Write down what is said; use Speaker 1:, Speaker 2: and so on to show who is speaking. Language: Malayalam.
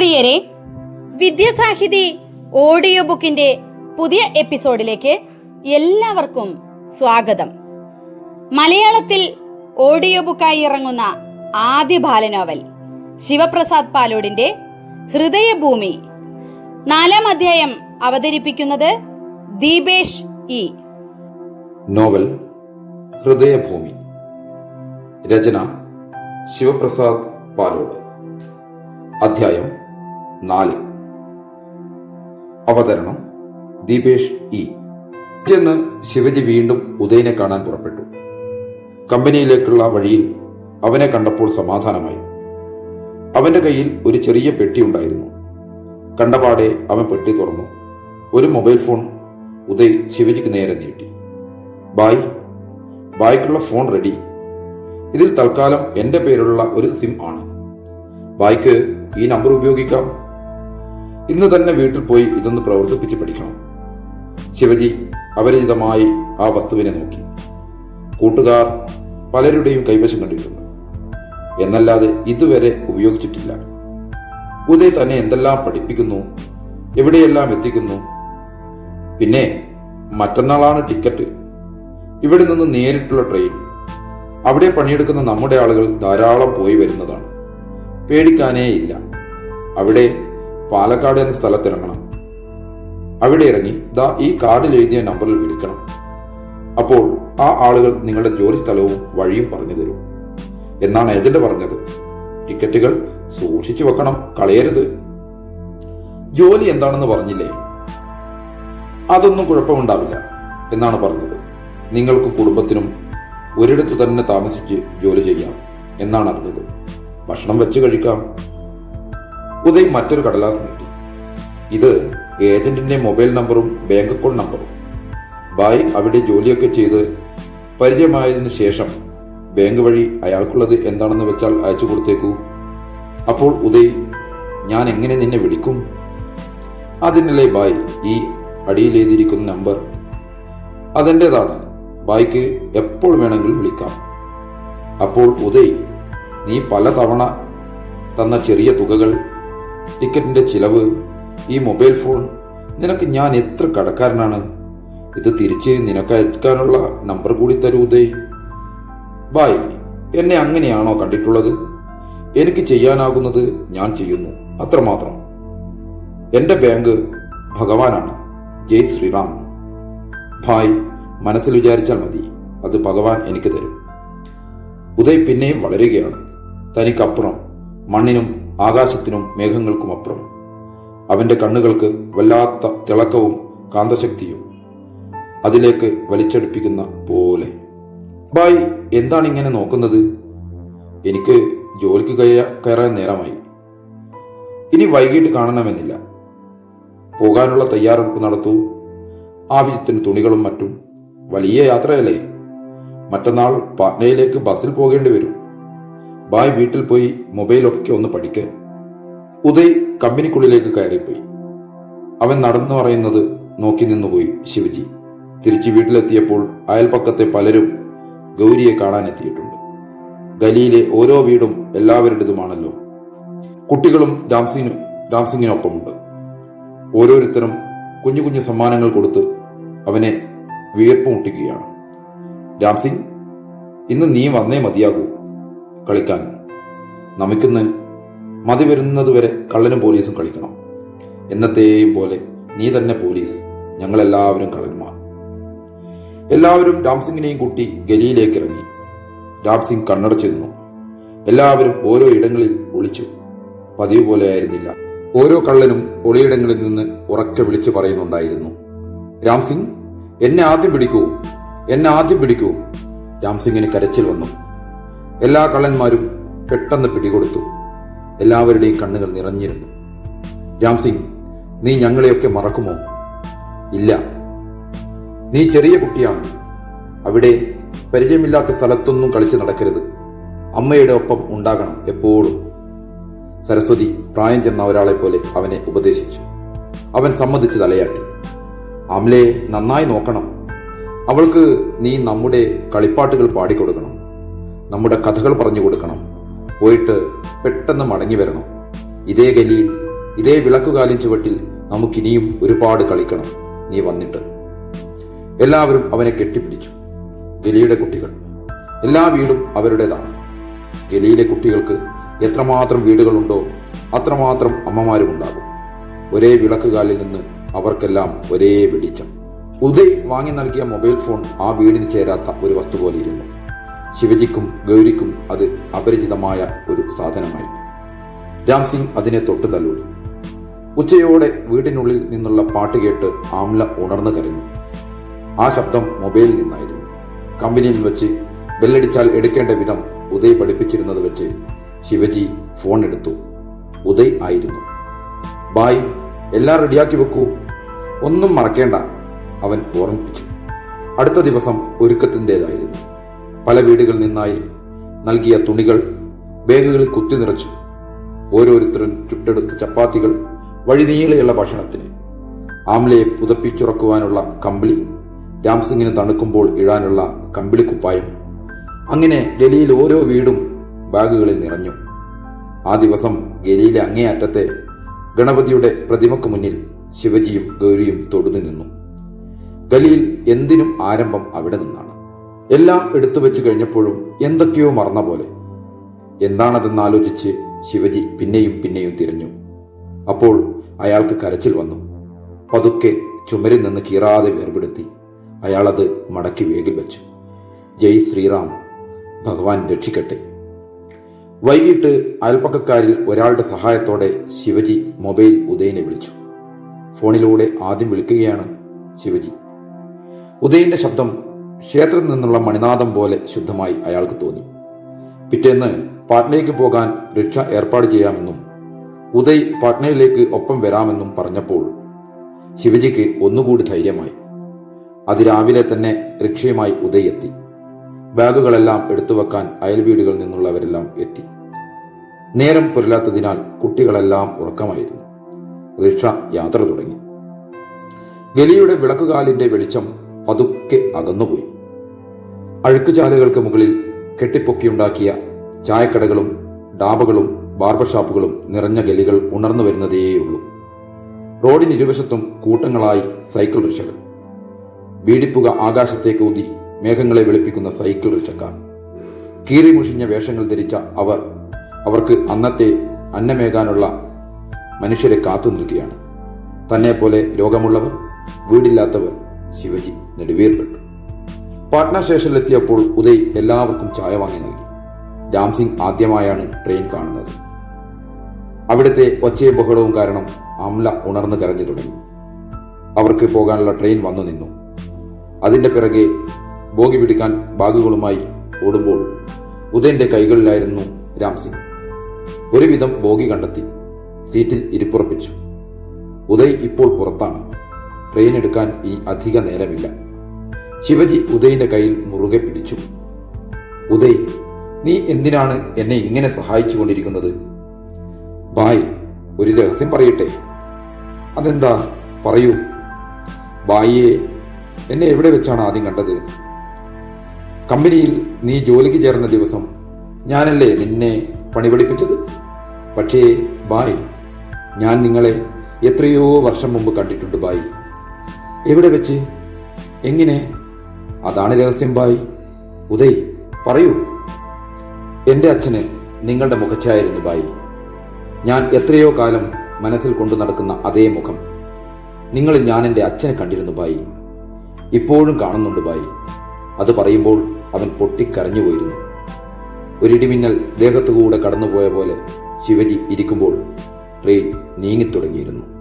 Speaker 1: പ്രിയരെ വിദ്യാസാഹിതി ഓഡിയോ ബുക്കിന്റെ പുതിയ എപ്പിസോഡിലേക്ക് എല്ലാവർക്കും സ്വാഗതം. മലയാളത്തിൽ ഓഡിയോ ബുക്കായി ഇറങ്ങുന്ന ആദ്യ ബാലനോവൽ ശിവപ്രസാദ് പാലോടിന്റെ ഹൃദയഭൂമി. നാലാം അധ്യായം അവതരിപ്പിക്കുന്നത് ദീപേഷ് ഇ.
Speaker 2: നോവൽ ഹൃദയഭൂമി. രചന ശിവപ്രസാദ് പാലോട്. അധ്യായം നാല്. അവതരണം ദീപേഷ് ഇ. പിറ്റേന്ന് ശിവജി വീണ്ടും ഉദയനെ കാണാൻ പുറപ്പെട്ടു. കമ്പനിയിലേക്കുള്ള വഴിയിൽ അവനെ കണ്ടപ്പോൾ സമാധാനമായി. അവന്റെ കയ്യിൽ ഒരു ചെറിയ പെട്ടി ഉണ്ടായിരുന്നു. കണ്ടപാടെ അവൻ പെട്ടി തുറന്നു. ഒരു മൊബൈൽ ഫോൺ ഉദയ് ശിവജിക്ക് നേരെ നീട്ടി. ബായ് ബായ്ക്കുള്ള ഫോൺ റെഡി. ഇതിൽ തൽക്കാലം എന്റെ പേരുള്ള ഒരു സിം ആണ്. ബായ്ക്ക് ഈ നമ്പർ ഉപയോഗിക്കാം. ഇന്ന് തന്നെ വീട്ടിൽ പോയി ഇതൊന്ന് പ്രവർത്തിപ്പിച്ച് പഠിക്കണം. ശിവജി അപരിചിതമായി ആ വസ്തുവിനെ നോക്കി. കൂട്ടുകാർ പലരുടെയും കൈവശം കണ്ടിട്ടുണ്ട്. എന്നല്ലാതെ ഇതുവരെ ഉപയോഗിച്ചിട്ടില്ല. ഉദയ് തന്നെ എന്തെല്ലാം പഠിപ്പിക്കുന്നു എവിടെയെല്ലാം എത്തിക്കുന്നു പിന്നെ മറ്റന്നാളാണ് ടിക്കറ്റ്. ഇവിടെ നിന്ന് നേരിട്ടുള്ള ട്രെയിൻ. അവിടെ പണിയെടുക്കുന്ന നമ്മുടെ ആളുകൾ ധാരാളം പോയി വരുന്നതാണ്. പേടിക്കാനേ ഇല്ല അവിടെ പാലക്കാട് എന്ന സ്ഥലത്തിറങ്ങണം. അവിടെ ഇറങ്ങി ദാ ഈ കാർഡിൽ എഴുതിയ നമ്പറിൽ വിളിക്കണം. അപ്പോൾ ആ ആളുകൾ നിങ്ങളുടെ ജോലി സ്ഥലവും വഴിയും പറഞ്ഞു തരും. എന്നാണ് ഏജന്റ് പറഞ്ഞത്. ടിക്കറ്റുകൾ സൂക്ഷിച്ചു വെക്കണം കളയരുത്. ജോലി എന്താണെന്ന് പറഞ്ഞില്ലേ? അതൊന്നും കുഴപ്പമുണ്ടാവില്ല എന്നാണ് പറഞ്ഞത്. നിങ്ങൾക്കും കുടുംബത്തിനും ഒരിടത്ത് തന്നെ താമസിച്ച് ജോലി ചെയ്യാം എന്നാണ് അറിഞ്ഞത്. ഭക്ഷണം വെച്ച് കഴിക്കാം. ഉദയ് മറ്റൊരു കടലാസ് നീട്ടി. ഇത് ഏജന്റിന്റെ മൊബൈൽ നമ്പറും ബാങ്ക് അക്കൗണ്ട് നമ്പറും. ബായ് അവിടെ ജോലിയൊക്കെ ചെയ്ത് പരിചയമായതിനു ശേഷം ബാങ്ക് വഴി അയാൾക്കുള്ളത് എന്താണെന്ന് വെച്ചാൽ അയച്ചു കൊടുത്തേക്കൂ. അപ്പോൾ ഉദയ് ഞാൻ എങ്ങനെ നിന്നെ വിളിക്കും? അതിനല്ലേ ബായ് ഈ അടിയിലെഴുതിയിരിക്കുന്ന നമ്പർ. അതെന്റേതാണ്? ബായ്ക്ക് എപ്പോൾ വേണമെങ്കിലും വിളിക്കാം. അപ്പോൾ ഉദയ് നീ പല തവണ തന്ന ചെറിയ തുകകൾ ടിക്കറ്റിന്റെ ചിലവ് ഈ മൊബൈൽ ഫോൺ നിനക്ക് ഞാൻ എത്ര കടക്കാരനാണ്? ഇത് തിരിച്ച് നിനക്ക് അയക്കാനുള്ള നമ്പർ കൂടി തരൂ ഉദയ്. ബായ് എന്നെ അങ്ങനെയാണോ കണ്ടിട്ടുള്ളത്? എനിക്ക് ചെയ്യാനാകുന്നത് ഞാൻ ചെയ്യുന്നു അത്രമാത്രം. എന്റെ ബാങ്ക് ഭഗവാനാണ് ജയ് ശ്രീറാം. ഭായ് മനസ്സിൽ വിചാരിച്ചാൽ മതി അത് ഭഗവാൻ എനിക്ക് തരും. ഉദയ് പിന്നെയും വളരുകയാണ് തനിക്കപ്പുറം മണ്ണിനും ആകാശത്തിനും മേഘങ്ങൾക്കും അപ്പുറം. അവന്റെ കണ്ണുകൾക്ക് വല്ലാത്ത തിളക്കവും കാന്തശക്തിയും അതിലേക്ക് വലിച്ചടുപ്പിക്കുന്ന പോലെ. ബായ് എന്താണ് ഇങ്ങനെ നോക്കുന്നത്? എനിക്ക് ജോലിക്ക് കയ- കയറാൻ നേരമായി. ഇനി വൈകിട്ട് കാണണമെന്നില്ല. പോകാനുള്ള തയ്യാറെടുപ്പ് നടത്തൂ. ആവശ്യത്തിന് തുണികളും മറ്റും. വലിയ യാത്രയല്ലേ? മറ്റന്നാൾ പാട്നയിലേക്ക് ബസ്സിൽ പോകേണ്ടി വരും. ബായ് വീട്ടിൽ പോയി മൊബൈലൊക്കെ ഒന്ന് പഠിക്ക്. ഉദയ് കമ്പനിക്കുള്ളിലേക്ക് കയറിപ്പോയി. അവൻ നടന്നു പറയുന്നത് നോക്കി നിന്നുപോയി ശിവജി. തിരിച്ച് വീട്ടിലെത്തിയപ്പോൾ അയൽപ്പക്കത്തെ പലരും ഗൗരിയെ കാണാനെത്തിയിട്ടുണ്ട്. ഗലിയിലെ ഓരോ വീടും എല്ലാവരുടേതുമാണല്ലോ. കുട്ടികളും രാംസിംഗിനും രാംസിംഗിനൊപ്പമുണ്ട് ഓരോരുത്തരും കുഞ്ഞു കുഞ്ഞു സമ്മാനങ്ങൾ കൊടുത്ത് അവനെ വിയർപ്പ് മുട്ടിക്കുകയാണ് രാംസിംഗ് ഇന്ന് നീ വന്നേ മതിയാകൂ. കളിക്കാൻ. നമുക്കിന്ന് മതി വരുന്നതുവരെ കള്ളനും പോലീസും കളിക്കണം. എന്നത്തെയും പോലെ നീ തന്നെ പോലീസ് ഞങ്ങളെല്ലാവരും കള്ളന്മാർ. എല്ലാവരും രാംസിംഗിനെയും കൂട്ടി ഗലിയിലേക്ക് ഇറങ്ങി രാംസിംഗ് കണ്ണടച്ചിരുന്നു എല്ലാവരും ഓരോ ഇടങ്ങളിൽ ഒളിച്ചു. പതിവ് പോലെ ആയിരുന്നില്ല. ഓരോ കള്ളനും ഒളിയിടങ്ങളിൽ നിന്ന് ഉറക്കെ വിളിച്ചു പറയുന്നുണ്ടായിരുന്നു. രാംസിംഗ് എന്നെ ആദ്യം പിടിക്കൂ. എന്നെ ആദ്യം പിടിക്കൂ. രാംസിംഗിന് കരച്ചിൽ വന്നു. എല്ലാ കള്ളന്മാരും പെട്ടെന്ന് പിടികൊടുത്തു. എല്ലാവരുടെയും കണ്ണുകൾ നിറഞ്ഞിരുന്നു. രാംസിംഗ് നീ ഞങ്ങളെയൊക്കെ മറക്കുമോ? ഇല്ല. നീ ചെറിയ കുട്ടിയാണ്. അവിടെ പരിചയമില്ലാത്ത സ്ഥലത്തൊന്നും കളിച്ചു നടക്കരുത്. അമ്മയുടെ ഒപ്പം ഉണ്ടാകണം എപ്പോഴും. സരസ്വതി പ്രായം ചെന്ന ഒരാളെ പോലെ അവനെ ഉപദേശിച്ചു. അവൻ സമ്മതിച്ച് തലയാട്ടി. അമലെ നന്നായി നോക്കണം. അവൾക്ക് നീ നമ്മുടെ കളിപ്പാട്ടുകൾ പാടിക്കൊടുക്കണം. നമ്മുടെ കഥകൾ പറഞ്ഞു കൊടുക്കണം. പോയിട്ട് പെട്ടെന്ന് മടങ്ങി വരണം. ഇതേ ഗലിയിൽ ഇതേ വിളക്കുകാലിൻ ചുവട്ടിൽ നമുക്കിനിയും ഒരുപാട് കളിക്കണം. നീ വന്നിട്ട്. എല്ലാവരും അവനെ കെട്ടിപ്പിടിച്ചു. ഗലിയുടെ കുട്ടികൾ. എല്ലാ വീടും അവരുടേതാണ്. ഗലിയിലെ കുട്ടികൾക്ക് എത്രമാത്രം വീടുകളുണ്ടോ അത്രമാത്രം അമ്മമാരുമുണ്ടാകും. ഒരേ വിളക്കുകാലിൽ നിന്ന് അവർക്കെല്ലാം ഒരേ വെളിച്ചം. ഉദയ് വാങ്ങി നൽകിയ മൊബൈൽ ഫോൺ ആ വീടിന് ചേരാത്ത ഒരു വസ്തു പോലെ ഇരുന്നു. ശിവജിക്കും ഗൗരിക്കും അത് അപരിചിതമായ ഒരു സാധനമായി. രാം സിംഗ് അതിനെ തൊട്ട് തല്ലൂടി. ഉച്ചയോടെ വീടിനുള്ളിൽ നിന്നുള്ള പാട്ട് കേട്ട് ആംല ഉണർന്നു കരഞ്ഞു. ആ ശബ്ദം മൊബൈലിൽ നിന്നായിരുന്നു. കമ്പനിയിൽ വെച്ച് ബെല്ലടിച്ചാൽ എടുക്കേണ്ട വിധം ഉദയ് പഠിപ്പിച്ചിരുന്നത് വെച്ച് ശിവജി ഫോൺ എടുത്തു. ഉദയ് ആയിരുന്നു. ബായ് എല്ലാം റെഡിയാക്കി വെക്കൂ. ഒന്നും മറക്കേണ്ട അവൻ ഓർമ്മിപ്പിച്ചു. അടുത്ത ദിവസം ഒരുക്കത്തിന്റെതായിരുന്നു. പല വീടുകളിൽ നിന്നായി നൽകിയ തുണികൾ ബാഗുകളിൽ കുത്തി നിറച്ചു. ഓരോരുത്തരും ചുട്ടെടുത്ത ചപ്പാത്തികൾ വഴിനീളെയുള്ള ഭക്ഷണത്തിന്. ആംലയെ പുതപ്പിച്ചുറക്കുവാനുള്ള കമ്പിളി രാംസിംഗിന് തണുക്കുമ്പോൾ ഇഴാനുള്ള കമ്പിളിക്കുപ്പായം. അങ്ങനെ ഗലിയിൽ ഓരോ വീടും ബാഗുകളിൽ നിറഞ്ഞു. ആ ദിവസം ഗലിയിലെ അങ്ങേയറ്റത്തെ ഗണപതിയുടെ പ്രതിമക്ക് മുന്നിൽ ശിവജിയും ഗൗരിയും തൊടുതു നിന്നു. ഗലിയിൽ എന്തിനും ആരംഭം അവിടെ നിന്നാണ്. എല്ലാം എടുത്തു വെച്ച് കഴിഞ്ഞപ്പോഴും എന്തൊക്കെയോ മറന്ന പോലെ. എന്താണതെന്ന് ആലോചിച്ച് ശിവജി പിന്നെയും പിന്നെയും തിരഞ്ഞു. അപ്പോൾ അയാൾക്ക് കരച്ചിൽ വന്നു. പതുക്കെ ചുമരിൽ നിന്ന് കീറാതെ വേർപെടുത്തി. അയാളത് മടക്കി വേഗിൽ വെച്ചു. ജയ് ശ്രീറാം ഭഗവാൻ രക്ഷിക്കട്ടെ. വൈകിട്ട് അയൽപ്പക്കക്കാരിൽ ഒരാളുടെ സഹായത്തോടെ ശിവജി മൊബൈൽ ഉദയനെ വിളിച്ചു. ഫോണിലൂടെ ആദ്യം വിളിക്കുകയാണ് ശിവജി. ഉദയന്റെ ശബ്ദം ക്ഷേത്രത്തിൽ നിന്നുള്ള മണിനാഥം പോലെ ശുദ്ധമായി അയാൾക്ക് തോന്നി. പിറ്റേന്ന് പാട്നയ്ക്ക് പോകാൻ റിക്ഷ ഏർപ്പാട് ചെയ്യാമെന്നും ഉദയ് പാട്നയിലേക്ക് ഒപ്പം വരാമെന്നും പറഞ്ഞപ്പോൾ ശിവജിക്ക് ഒന്നുകൂടി ധൈര്യമായി. അതിരാവിലെ തന്നെ റിക്ഷയുമായി ഉദയ് എത്തി. ബാഗുകളെല്ലാം എടുത്തു വെക്കാൻ അയൽ വീടുകളിൽ നിന്നുള്ളവരെല്ലാം എത്തി. നേരം പുരലാത്തതിനാൽ കുട്ടികളെല്ലാം ഉറക്കമായിരുന്നു. റിക്ഷ യാത്ര തുടങ്ങി. ഗലിയുടെ വിളക്കുകാലിന്റെ വെളിച്ചം പതുക്കെ അകന്നുപോയി. അഴുക്കുചാലുകൾക്ക് മുകളിൽ കെട്ടിപ്പൊക്കിയുണ്ടാക്കിയ ചായക്കടകളും ഡാബകളും ബാർബർ ഷാപ്പുകളും നിറഞ്ഞ ഗലികൾ ഉണർന്നു വരുന്നതേയുള്ളൂ. റോഡിന് ഇരുവശത്തും കൂട്ടങ്ങളായി സൈക്കിൾ റിക്ഷകൾ. വീടിപ്പുക ആകാശത്തേക്ക് ഊതി മേഘങ്ങളെ വെളുപ്പിക്കുന്ന സൈക്കിൾ റിക്ഷക്കാർ. കീറിമുഷിഞ്ഞ വേഷങ്ങൾ ധരിച്ച അവർ അവർക്ക് അന്നത്തെ അന്നമേകാനുള്ള മനുഷ്യരെ കാത്തു നിൽക്കുകയാണ്. തന്നെ പോലെ രോഗമുള്ളവർ വീടില്ലാത്തവർ ശിവജി നെടുവേർപ്പെട്ടു. പാട്ന സ്റ്റേഷനിലെത്തിയപ്പോൾ ഉദയ് എല്ലാവർക്കും ചായ വാങ്ങി നൽകി. രാംസിംഗ് ആദ്യമായാണ് ട്രെയിൻ കാണുന്നത്. അവിടുത്തെ ഒച്ചയും ബഹളവും കാരണം അമ്ല ഉണർന്നു കരഞ്ഞു തുടങ്ങി. അവർക്ക് പോകാനുള്ള ട്രെയിൻ വന്നു നിന്നു. അതിന്റെ പിറകെ ബോഗി പിടിക്കാൻ ബാഗുകളുമായി ഓടുമ്പോൾ ഉദയന്റെ കൈകളിലായിരുന്നു രാംസിംഗ്. ഒരുവിധം ബോഗി കണ്ടെത്തി. സീറ്റിൽ ഇരിപ്പുറപ്പിച്ചു. ഉദയ് ഇപ്പോൾ പുറത്താണ്. ട്രെയിൻ എടുക്കാൻ ഇനി അധിക നേരമില്ല. ശിവജി ഉദയിന്റെ കയ്യിൽ മുറുകെ പിടിച്ചു. ഉദയ് നീ എന്തിനാണ് എന്നെ ഇങ്ങനെ സഹായിച്ചുകൊണ്ടിരിക്കുന്നത്? ബായ് ഒരു രഹസ്യം പറയട്ടെ. അതെന്താ? പറയൂ. ബായിയെ എന്നെ എവിടെ വെച്ചാണ് ആദ്യം കണ്ടത്? കമ്പനിയിൽ നീ ജോലിക്ക് ചേർന്ന ദിവസം ഞാനല്ലേ നിന്നെ പണി പഠിപ്പിച്ചത് പക്ഷേ ബായ് ഞാൻ നിങ്ങളെ എത്രയോ വർഷം മുമ്പ് കണ്ടിട്ടുണ്ട് ബായ്. എവിടെ വെച്ച്? എങ്ങനെ? അതാണ് രഹസ്യം ബായ് ഉദയ് പറയൂ. എന്റെ അച്ഛന് നിങ്ങളുടെ മുഖച്ചായിരുന്നു ബായി ഞാൻ എത്രയോ കാലം മനസ്സിൽ കൊണ്ടു നടക്കുന്ന അതേ മുഖം. നിങ്ങൾ ഞാൻ എന്റെ അച്ഛനെ കണ്ടിരുന്നു ബായി ഇപ്പോഴും കാണുന്നുണ്ട് ബായി അത് പറയുമ്പോൾ അവൻ പൊട്ടിക്കരഞ്ഞു പോയിരുന്നു. ഒരിടിമിന്നൽ ദേഹത്തുകൂടെ കടന്നുപോയ പോലെ ശിവജി ഇരിക്കുമ്പോൾ ട്രെയിൻ നീങ്ങിത്തുടങ്ങിയിരുന്നു.